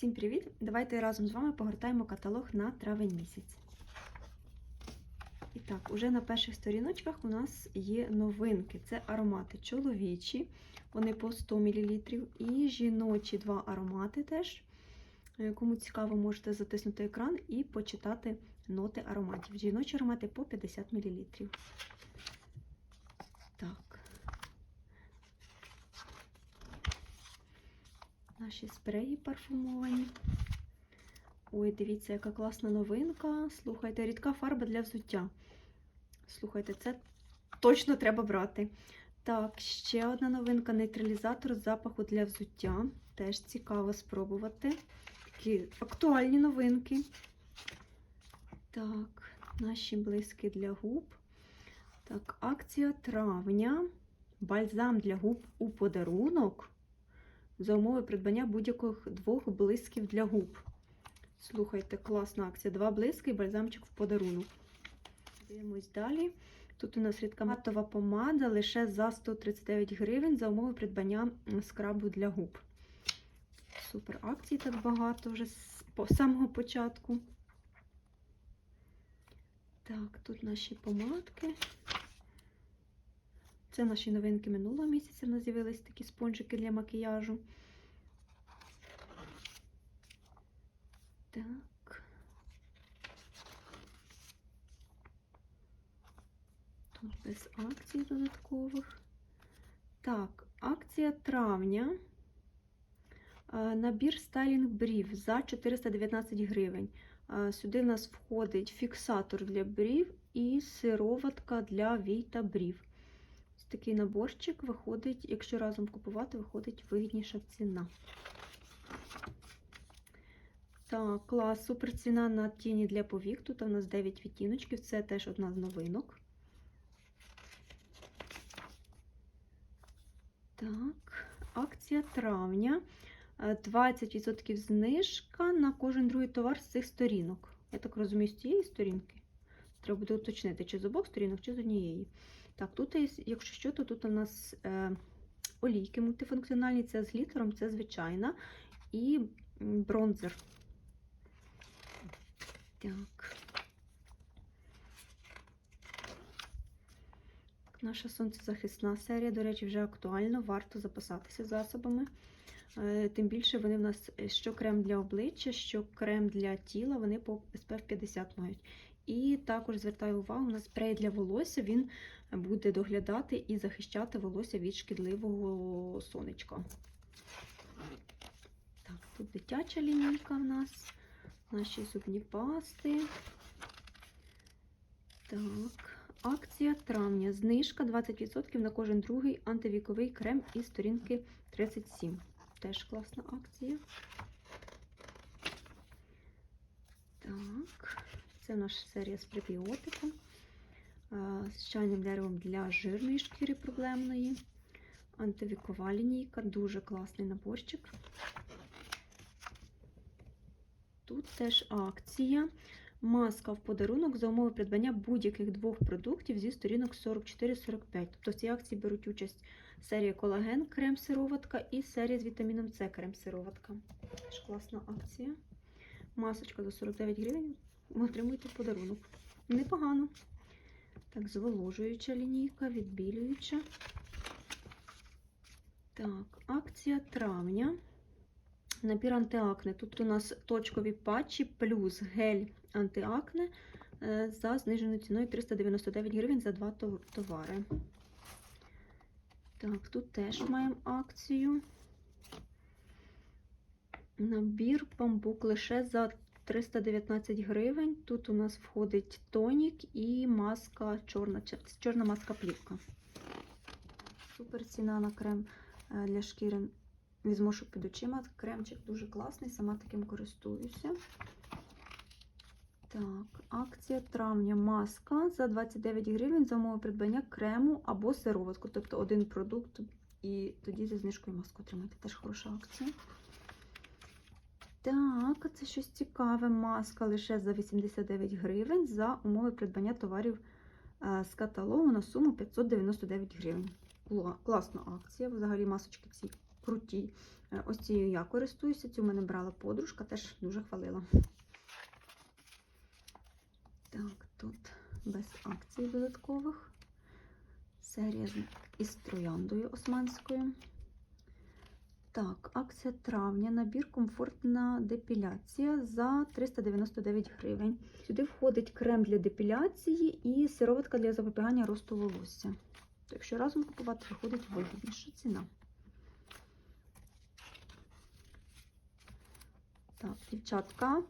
Всім привіт! Давайте разом з вами погортаємо каталог на травень місяць. І так, уже на перших сторіночках у нас є новинки. Це аромати чоловічі, вони по 100 мл, і жіночі два аромати теж. Е, Кому цікаво, можете затиснути екран і почитати ноти ароматів. Жіночі аромати по 50 мл. Так. Наші спреї парфумовані. Ой, дивіться, яка класна новинка. Слухайте, рідка фарба для взуття. Слухайте, це точно треба брати. Так, ще одна новинка нейтралізатор запаху для взуття. Теж цікаво спробувати. Такі актуальні новинки. Так, наші блиски для губ. Так, акція травня. Бальзам для губ у подарунок за умови придбання будь-яких двох блисків для губ. Слухайте, класна акція. Два блиски і бальзамчик в подарунок. Дивимось далі. Тут у нас рідка матова помада лише за 139 гривень за умови придбання скрабу для губ. Супер акцій так багато вже з самого початку. Так, тут наші помадки. Це наші новинки минулого місяця. У нас з'явились такі спонжики для макіяжу. Так. Тут без акцій додаткових. Так, акція травня. Набір стайлінг брів за 419 гривень. Сюди в нас входить фіксатор для брів і сироватка для вій та брів. Такий наборчик виходить, якщо разом купувати, виходить вигідніша ціна. Так, клас, супер ціна на тіні для повік. Тут у нас 9 відтіночків, це теж одна з новинок. Так, акція травня. Е, 20% знижка на кожен другий товар з цих сторінок. Я так розумію, з цієї сторінки. Треба буде уточнити, чи з обох сторінок, чи з однієї. Так, тут, якщо що, то тут у нас е, олійки мультифункціональні, це з глітером, це звичайна. І бронзер. Так. Наша сонцезахисна серія, до речі, вже актуальна, варто запасатися засобами. Е, Тим більше вони в нас е, що крем для обличчя, що крем для тіла, вони по SPF 50 мають. І також звертаю увагу на спрей для волосся, він буде доглядати і захищати волосся від шкідливого сонечка. Так, тут дитяча лінійка в нас, наші зубні пасти. Так, акція травня. Знижка 20% на кожен другий антивіковий крем із сторінки 37. Теж класна акція. Так, це наша серія з пребіотиком. З чайним деревом для жирної шкіри проблемної. Антивікова лінійка, дуже класний наборчик. Тут теж акція. Маска в подарунок за умови придбання будь-яких двох продуктів зі сторінок 44-45. Тобто в цій акції беруть участь серія колаген крем-сироватка і серія з вітаміном С крем-сироватка. Теж класна акція. Масочка за 49 гривень. В подарунок. Непогано. Так, зволожуюча лінійка, відбілююча. Так, акція травня. Набір антиакне. Тут у нас точкові патчі плюс гель антиакне е, за зниженою ціною 399 гривень за два товари. Так, тут теж маємо акцію. Набір бамбук лише за 319 гривень. Тут у нас входить тонік і маска, чорна, чорна маска плівка. Супер ціна на крем е, для шкіри від зморшок під очима. Кремчик дуже класний, сама таким користуюся. Так, акція травня маска за 29 гривень за умови придбання крему або сироватку. Тобто один продукт і тоді зі знижкою маску отримаєте. Теж хороша акція. Так, це щось цікаве. Маска лише за 89 гривень за умови придбання товарів е, з каталогу на суму 599 гривень. Класна акція. Взагалі масочки ці круті. Е, Ось цією я користуюся. Цю мене брала подружка, теж дуже хвалила. Так, тут без акцій додаткових. Серія із трояндою османською. Так, акція травня. Набір комфортна депіляція за 399 гривень. Сюди входить крем для депіляції і сироватка для запобігання росту волосся. Якщо разом купувати, виходить вигідніша ціна. Так, дівчатка,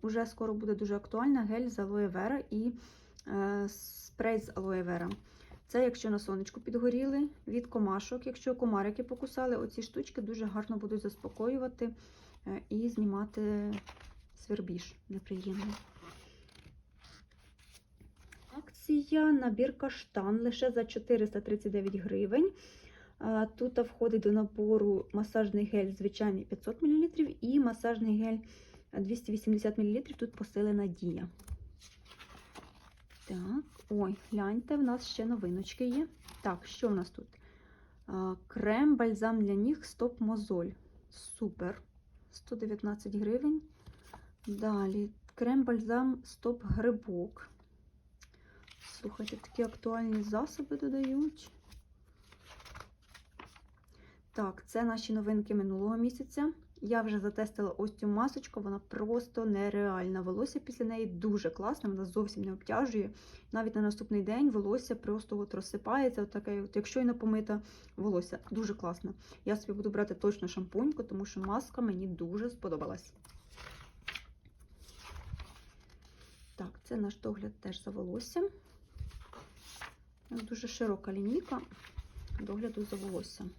уже скоро буде дуже актуальна гель з алоє вера і е, спрей з алоє вера. Це якщо на сонечку підгоріли від комашок, якщо комарики покусали, оці штучки дуже гарно будуть заспокоювати е, і знімати свербіж неприємний. Акція набір каштан лише за 439 гривень. Е, Тут входить до набору масажний гель звичайний 500 мл і масажний гель 280 мл. Тут посилена дія. Так, ой, гляньте, в нас ще новиночки є. Так, що в нас тут? Крем бальзам для ніг стоп мозоль. Супер. 119 гривень. Далі крем бальзам стоп грибок. Слухайте, такі актуальні засоби додають. Так, це наші новинки минулого місяця. Я вже затестила ось цю масочку, вона просто нереальна. Волосся після неї дуже класне, вона зовсім не обтяжує. Навіть на наступний день волосся просто от розсипається, от таке, от, як щойно помита волосся. Дуже класно. Я собі буду брати точно шампуньку, тому що маска мені дуже сподобалась. Так, це наш догляд теж за волоссям. Дуже широка лінійка догляду за волоссям.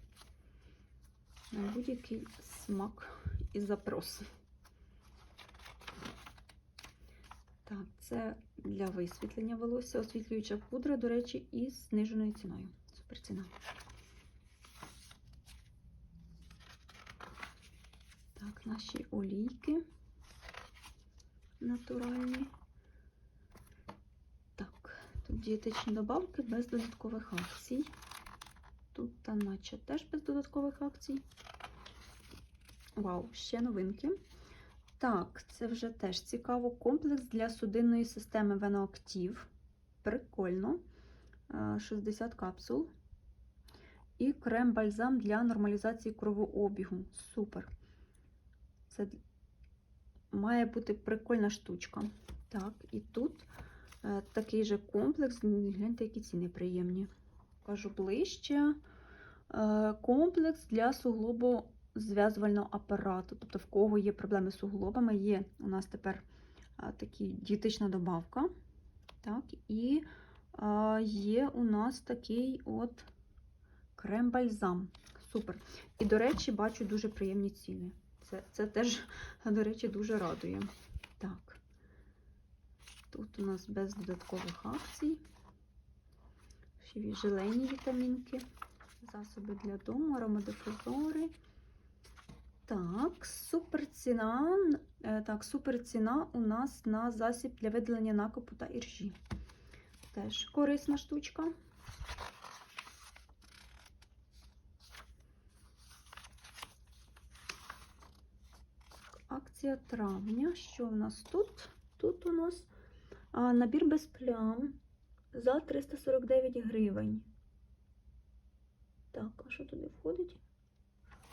На будь-який смак і запрос. Так, це для висвітлення волосся, освітлююча пудра, до речі, із зниженою ціною. Супер ціна. Так, наші олійки натуральні. Так, тут дієтичні добавки без додаткових акцій. Тут та наче теж без додаткових акцій. Вау, ще новинки. Так, це вже теж цікаво. Комплекс для судинної системи Веноактив. Прикольно. Е, 60 капсул. І крем-бальзам для нормалізації кровообігу. Супер. Це має бути прикольна штучка. Так, і тут е, такий же комплекс. Гляньте, які ціни приємні. Кажу ближче. Е, комплекс для суглобозв'язувального апарату. Тобто, в кого є проблеми з суглобами, є у нас тепер а, такі дієтична добавка. Так, і є у нас такий от крем-бальзам. Супер. І, до речі, бачу дуже приємні ціни. Це, це теж, до речі, дуже радує. Так. Тут у нас без додаткових акцій. Желейні вітамінки, засоби для дому, аромадифузори. Так, супер ціна. е, Так, супер ціна у нас на засіб для видалення накопу та іржі. Теж корисна штучка. Акція травня. Що в нас тут? Тут у нас а, набір без плям за 349 гривень. Так, а що туди входить?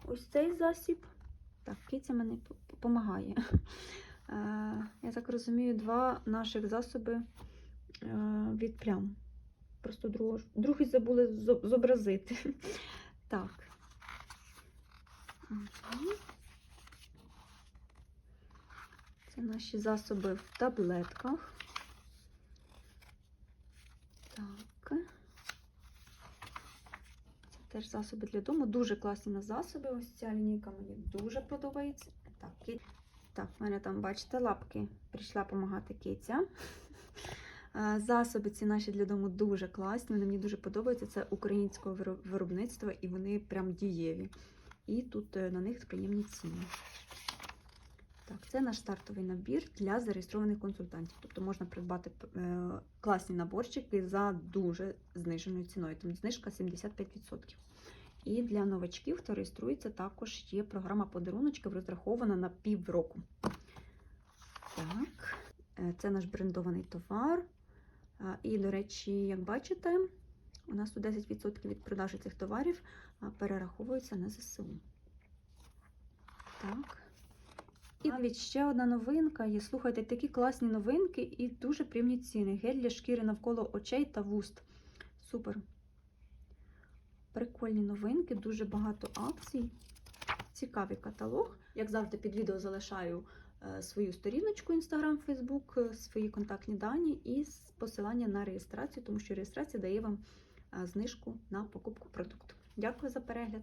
Ось цей засіб. Так, киця мені допомагає. Я так розумію, два наших засоби е, від плям. Просто другого, другий забули зобразити. Так. Це наші засоби в таблетках. Так. Це теж засоби для дому. Дуже класні на засоби. Ось ця лінійка мені дуже подобається. Так, ки- так, в мене там, бачите, лапки. Прийшла допомагати киця. Засоби ці наші для дому дуже класні. Вони мені дуже подобаються. Це українського виробництва і вони прям дієві. І тут е, на них приємні ціни. Так, це наш стартовий набір для зареєстрованих консультантів. Тобто можна придбати е, класні наборчики за дуже зниженою ціною. Там знижка 75%. І для новачків, хто реєструється, також є програма подаруночків, розрахована на півроку. Так, е, це наш брендований товар. І, до речі, як бачите, у нас тут 10% від продажі цих товарів перераховується на ЗСУ. Так. І навіть ще одна новинка є. Слухайте, такі класні новинки і дуже приємні ціни. Гель для шкіри навколо очей та вуст. Супер. Прикольні новинки, дуже багато акцій. Цікавий каталог. Як завжди, під відео залишаю е, свою сторіночку Instagram, Facebook, е, свої контактні дані і посилання на реєстрацію, тому що реєстрація дає вам е, знижку на покупку продукту. Дякую за перегляд!